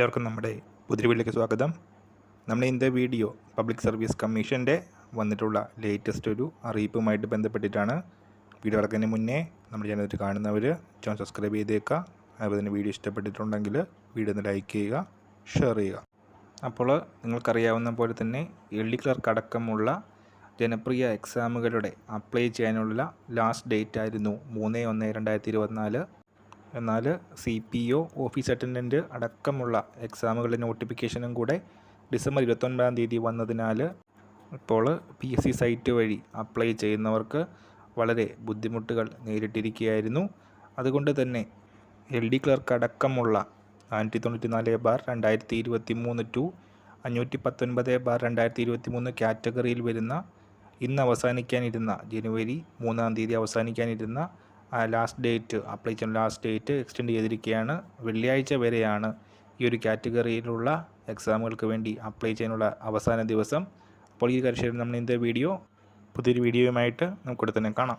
എല്ലാവർക്കും നമ്മുടെ പുതിരി വീട്ടിലേക്ക് സ്വാഗതം. നമ്മൾ ഇന്നത്തെ വീഡിയോ പബ്ലിക് സർവീസ് കമ്മീഷന്റെ വന്നിട്ടുള്ള ലേറ്റസ്റ്റ് ഒരു അറിയിപ്പുമായിട്ട് ബന്ധപ്പെട്ടിട്ടാണ്. വീഡിയോ കിടക്കുന്നതിന് മുന്നേ നമ്മുടെ ചാനൽ കാണുന്നവർ ചാനൽ സബ്സ്ക്രൈബ് ചെയ്തേക്കുക. അതുപോലെ തന്നെ വീഡിയോ ഇഷ്ടപ്പെട്ടിട്ടുണ്ടെങ്കിൽ വീഡിയോ ഒന്ന് ലൈക്ക് ചെയ്യുക ഷെയർ ചെയ്യുക. അപ്പോൾ നിങ്ങൾക്കറിയാവുന്ന പോലെ തന്നെ എൽ ഡി ക്ലർക്ക് അടക്കമുള്ള ജനപ്രിയ എക്സാമുകളുടെ അപ്ലൈ ചെയ്യാനുള്ള ലാസ്റ്റ് ഡേറ്റ് ആയിരുന്നു മൂന്ന് ഒന്ന് രണ്ടായിരത്തി ഇരുപത്തിനാല്. എന്നാൽ C P O office attendant അടക്കമുള്ള എക്സാമുകളുടെ നോട്ടിഫിക്കേഷനും കൂടെ ഡിസംബർ ഇരുപത്തൊൻപതാം തീയതി വന്നതിനാൽ ഇപ്പോൾ പി എസ് സി സൈറ്റ് വഴി അപ്ലൈ ചെയ്യുന്നവർക്ക് വളരെ ബുദ്ധിമുട്ടുകൾ നേരിട്ടിരിക്കുകയായിരുന്നു. അതുകൊണ്ട് തന്നെ എൽ ഡി ക്ലർക്ക് അടക്കമുള്ള നാനൂറ്റി തൊണ്ണൂറ്റി നാല് ബാർ രണ്ടായിരത്തി ഇരുപത്തി മൂന്ന് ടു അഞ്ഞൂറ്റി പത്തൊൻപത് ബാർ രണ്ടായിരത്തി ഇരുപത്തി മൂന്ന് കാറ്റഗറിയിൽ വരുന്ന ഇന്ന് അവസാനിക്കാനിരുന്ന ജനുവരി മൂന്നാം തീയതി അവസാനിക്കാനിരുന്ന ലാസ്റ്റ് ഡേറ്റ് അപ്ലൈ ചെയ്യുന്ന ലാസ്റ്റ് ഡേറ്റ് എക്സ്റ്റെൻഡ് ചെയ്തിരിക്കുകയാണ് വെള്ളിയാഴ്ച വരെയാണ് ഈ ഒരു കാറ്റഗറിയിലുള്ള എക്സാമുകൾക്ക് വേണ്ടി അപ്ലൈ ചെയ്യാനുള്ള അവസാന ദിവസം. അപ്പോൾ ഈ കാര്യം നമ്മൾ ഇന്നത്തെ വീഡിയോ പുതിയൊരു വീഡിയോയുമായിട്ട് നമുക്കിവിടെ തന്നെ കാണാം.